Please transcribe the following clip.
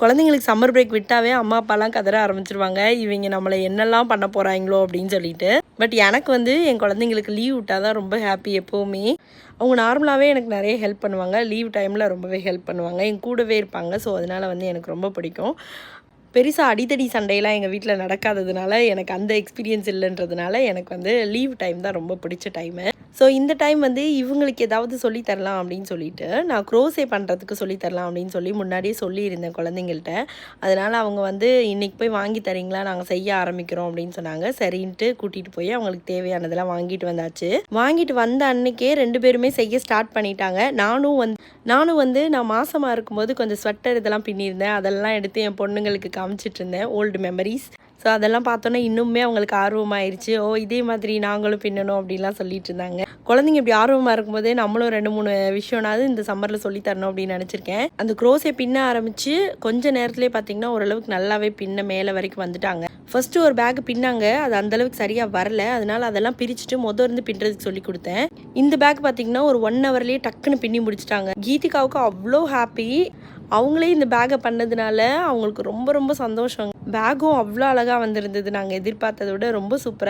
குழந்தைங்களுக்கு summer break விட்டாவே அம்மா அப்பாலாம் கதற ஆரம்பிச்சிருவாங்க. இவங்க நம்மளை என்னெல்லாம் பண்ண போகிறாங்களோ அப்படின்னு சொல்லிட்டு. பட் எனக்கு வந்து என் குழந்தைங்களுக்கு லீவ் விட்டால் தான் ரொம்ப ஹாப்பி எப்போவுமே. அவங்க நார்மலாகவே எனக்கு நிறைய ஹெல்ப் பண்ணுவாங்க. லீவ் டைமில் ரொம்பவே ஹெல்ப் பண்ணுவாங்க. என் கூடவே இருப்பாங்க. ஸோ அதனால் வந்து எனக்கு ரொம்ப பிடிக்கும். பெருசாக அடித்தடி சண்டையெல்லாம் எங்கள் வீட்டில் நடக்காததுனால எனக்கு அந்த எக்ஸ்பீரியன்ஸ் இல்லைன்றதுனால எனக்கு வந்து லீவ் டைம் தான் ரொம்ப பிடிச்ச டைமு ஸோ இந்த டைம் வந்து இவங்களுக்கு ஏதாவது சொல்லித் தரலாம் அப்படின்னு சொல்லிட்டு நான் க்ரோஸே பண்ணுறதுக்கு சொல்லித் தரலாம் அப்படின்னு சொல்லி முன்னாடியே சொல்லியிருந்தேன் குழந்தைங்கள்ட்ட. அதனால் அவங்க வந்து இன்றைக்கி போய் வாங்கி தரீங்களா? நாங்கள் செய்ய ஆரம்பிக்கிறோம் அப்படின்னு சொன்னாங்க. சரின்ட்டு கூட்டிகிட்டு போய் அவங்களுக்கு தேவையானதெல்லாம் வாங்கிட்டு வந்தாச்சு. வாங்கிட்டு வந்த அன்னைக்கே ரெண்டு பேருமே செய்ய ஸ்டார்ட் பண்ணிட்டாங்க. நானும் வந்து நானும் வந்து நான் மாசமாக இருக்கும்போது கொஞ்சம் ஸ்வெட்டர் இதெல்லாம் பின்னியிருந்தேன். அதெல்லாம் எடுத்து என் பொண்ணுங்களுக்கு காமிச்சிட்டு இருந்தேன். ஓல்டு மெமரிஸ் ஸோ அதெல்லாம் பார்த்தோன்னே இன்னுமே அவங்களுக்கு ஆர்வமாயிருச்சு. ஓ இதே மாதிரி நாங்களும் பின்னணும் அப்படின்லாம் சொல்லிட்டு இருந்தாங்க. குழந்தைங்க இப்படி ஆர்வமாக இருக்கும்போதே நம்மளும் ரெண்டு மூணு விஷயம்னாவது இந்த சம்மரில் சொல்லி தரணும் அப்படின்னு நினச்சிருக்கேன். அந்த க்ரோஸை பின்ன ஆரம்பித்து கொஞ்ச நேரத்துலேயே பார்த்தீங்கன்னா ஓரளவுக்கு நல்லாவே பின்ன மேலே வரைக்கும் வந்துட்டாங்க. ஃபர்ஸ்ட் ஒரு பேக் பின்னாங்க. அது அந்த அளவுக்கு சரியாக வரல. அதனால அதெல்லாம் பிரிச்சுட்டு மொதல் இருந்து பின்னுறதுக்கு சொல்லி கொடுத்தேன். இந்த பேக் பார்த்தீங்கன்னா ஒரு ஒன் ஹவர்லேயே டக்குன்னு பின்னி முடிச்சிட்டாங்க. கீதிகாவுக்கு அவ்வளோ ஹாப்பி அவங்களே இந்த பேக்கை பண்ணதுனால அவங்களுக்கு ரொம்ப ரொம்ப சந்தோஷம் பேகும் அவ்வளோ அழகாக வந்திருந்தது. நாங்கள் எதிர்பார்த்ததை விட ரொம்ப சூப்பராக